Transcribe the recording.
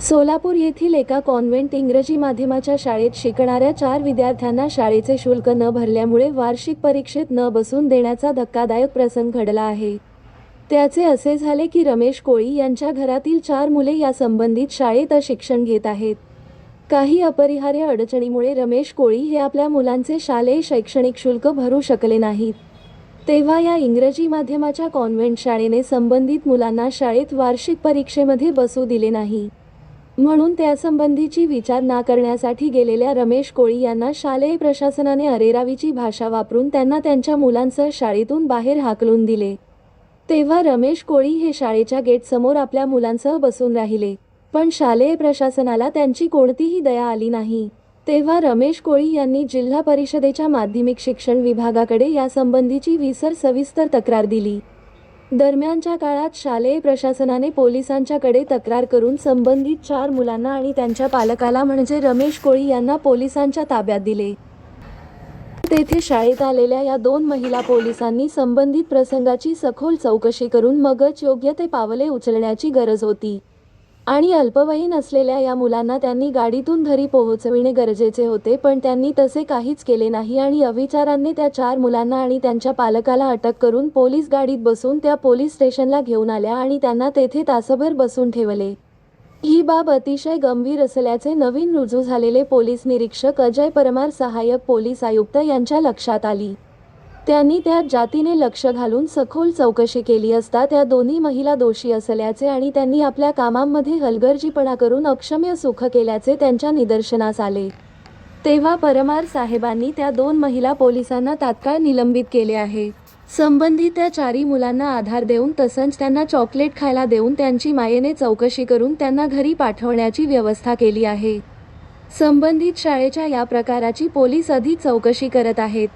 सोलापूर येथील एका कॉन्व्हेंट इंग्रजी माध्यमाच्या शाळेत शिकणाऱ्या चार विद्यार्थ्यांना शाळेचे शुल्क न भरल्यामुळे वार्षिक परीक्षेत न बसून देण्याचा धक्कादायक प्रसंग घडला आहे. त्याचे असे झाले की रमेश कोळी यांच्या घरातील चार मुले या संबंधित शाळेत शिक्षण घेत आहेत. काही अपरिहार्य अडचणीमुळे रमेश कोळी हे आपल्या मुलांचे शालेय शैक्षणिक शुल्क भरू शकले नाहीत. तेव्हा या इंग्रजी माध्यमाच्या कॉन्व्हेंट शाळेने संबंधित मुलांना शाळेत वार्षिक परीक्षेमध्ये बसू दिले नाही. म्हणून त्यासंबंधीची विचार ना करण्यासाठी गेलेल्या रमेश कोळी यांना शालेय प्रशासनाने अरेरावीची भाषा वापरून त्यांना त्यांच्या मुलांसह शाळेतून बाहेर हाकलून दिले. तेव्हा रमेश कोळी हे शाळेच्या गेटसमोर आपल्या मुलांसह बसून राहिले. पण शालेय प्रशासनाला त्यांची कोणतीही दया आली नाही. तेव्हा रमेश कोळी यांनी जिल्हा परिषदेच्या माध्यमिक शिक्षण विभागाकडे यासंबंधीची विसर सविस्तर तक्रार दिली. दरम्यानच्या काळात शालेय प्रशासनाने पोलिसांच्याकडे तक्रार करून संबंधित चार मुलांना आणि त्यांच्या पालकाला म्हणजे रमेश कोळी यांना पोलिसांच्या ताब्यात दिले. तेथे शाळेत आलेल्या या दोन महिला पोलिसांनी संबंधित प्रसंगाची सखोल चौकशी करून मगच योग्य ते पावले उचलण्याची गरज होती. आणि अल्पवयीन असलेल्या या मुलांना त्यांनी गाडीतून घरी पोहोचविणे गरजेचे होते पण त्यांनी तसे काहीच केले नाही आणि अविचारांनी त्या चार मुलांना आणि त्यांच्या पालकाला अटक करून पोलीस गाडीत बसून त्या पोलीस स्टेशनला घेऊन आल्या आणि त्यांना तेथे तासभर बसून ठेवले. ही बाब अतिशय गंभीर असल्याचे नवीन रुजू झालेले पोलीस निरीक्षक अजय परमार सहाय्यक पोलीस आयुक्त यांच्या लक्षात आली. त्यांनी त्या जातीने लक्ष घालून सखोल चौकशी केली असता त्या दोन्ही महिला दोषी असल्याचे आणि त्यांनी आपल्या कामांमध्ये हलगर्जीपणा करून अक्षम्य सुख केल्याचे त्यांच्या निदर्शनास आले. तेव्हा परमार साहेबांनी त्या दोन महिला पोलिसांना तात्काळ निलंबित केले आहे. संबंधित त्या चारी मुलांना आधार देऊन तसंच त्यांना चॉकलेट खायला देऊन त्यांची मायेने चौकशी करून त्यांना घरी पाठवण्याची व्यवस्था केली आहे. संबंधित शाळेच्या या प्रकाराची पोलीस अधिक चौकशी करत आहेत.